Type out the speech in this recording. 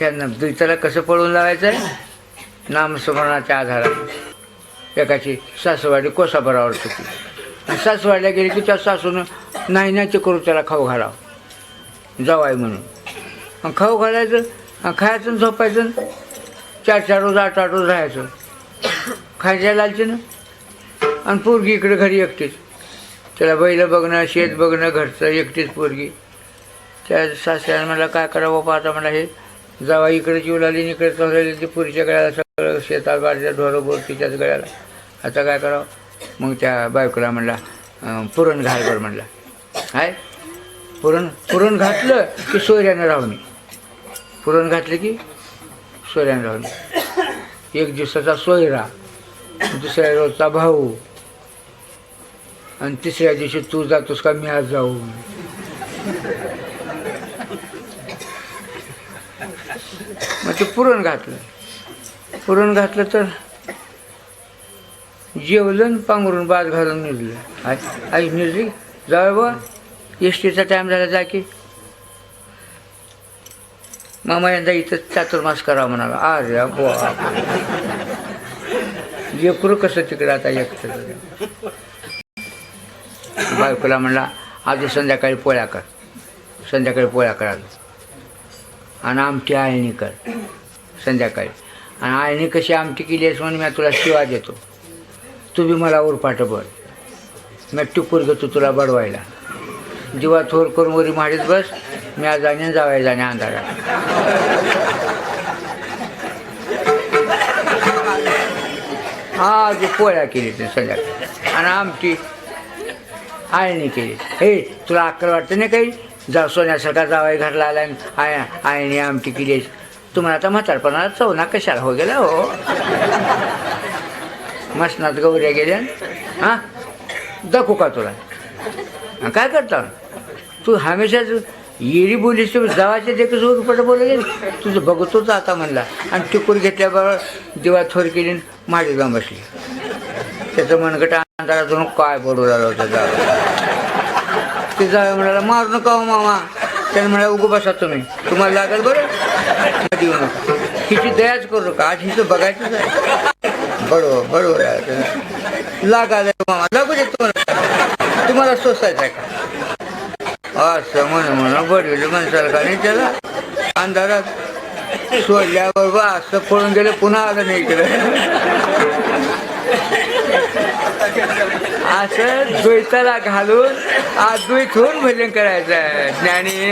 ह्यांना द्विताला कसं पळून लावायचं आहे नामस्मरणाच्या आधारात. एकाची सासवाडी कोसाभरावर होती आणि गेली की त्या सासूनं नाही नाही ते करू त्याला खाऊ घालावं. जावाय म्हणून. खाऊ घालायचं खायचं आणि झोपायचं चार चार रोज आठ आठ रोज राहायचं. खायच्या लालचीनं. आणि पोरगी इकडे घरी एकटीच. त्याला बैल बघणं शेत बघणं घरचं एकटीच पोरगी. त्या सासऱ्याने मला काय करावं पाहता मला हे जावा इकडे जीव लागली इकडे चालली ती पुरीच्या गळ्याला सगळं शेतात वाढल्या ढोरं बोर तिच्याच गळ्याला. आता काय करावं? मग त्या बायकोला म्हणला पुरण घाल बरं म्हणला. हाय? पुरण पुरण घातलं की सोयऱ्यानं राहून. पुरण घातलं की सोयऱ्यानं राहून. एक दिवसाचा सोयरा दुसऱ्या रोजचा भाऊ आणि तिसऱ्या दिवशी तू जातोस का मी आज जाऊ मग ते पुरण घातलं. पुरण घातलं तर जेवलं पांघरून बाद घालून निघलं. आई आई निघली. जाऊ बा. एस टीचा टाईम झाला जा की. मामा यंदा इथं चातुर्मास करावा म्हणाला. अरे बुवा लेकरू कसं तिकडं आता एकटं बायकोला म्हणला आज संध्याकाळी पोळ्या कर. संध्याकाळी पोळ्या कर आणि आमटी आळणी कर संध्याकाळी. आणि आळणी कशी आमटी केली आहेस म्हणून मी तुला शिवा देतो. तू बी मला उरपाट बळ मी टिपूर घेतो तुला बडवायला. जीवा थोर करून वरी माडीत बस मी आज जाणे जावाय जाणे अंधारात. हा जे पोळ्या केली ते संध्याकाळी. आणि आमटी आळणी केली. हे तुला अक्कल वाटतं नाही काही? जा सोन्यासारखा जावाई घरला आला आय आळणी आमटी केली तुम्हाला आता म्हातारपणाला चवना कशाला? हो गेला हो. मसनात गौऱ्या गेल्या. हां? दाखवू का तुला? काय करता? तू हमेशाच येरी बोलीस तू ते कसं उरपट बोलले तुझं बघतोच आता म्हणला. आणि टिकून घेतल्याबरोबर दिवा थोर केली माडी जाऊन बसली. त्याचं मनगट अंधारातून काय बोलू लागलो होतं जावं ते जावं म्हणाला मारू नका हो मामा. त्याने म्हणाला उगू बसा तुम्ही. तुम्हाला लागेल बरं. देऊ नका. हिची दयाच करू नका. आज हिचं बघायचंच आहे बरोबर बरोबर आहे लागायला मामा. लागू दे तुम्हाला. तुम्हाला सोसायचं आहे का? असं म्हण म्हणून बडविलं माणसाला का नाही त्याला? अंधारात सोडल्याबरोबर असं पळून गेलं पुन्हा आलं नाही इकडे. असं द्वैताला घालून अद्वैत होऊन भजन करायचं. ज्ञानी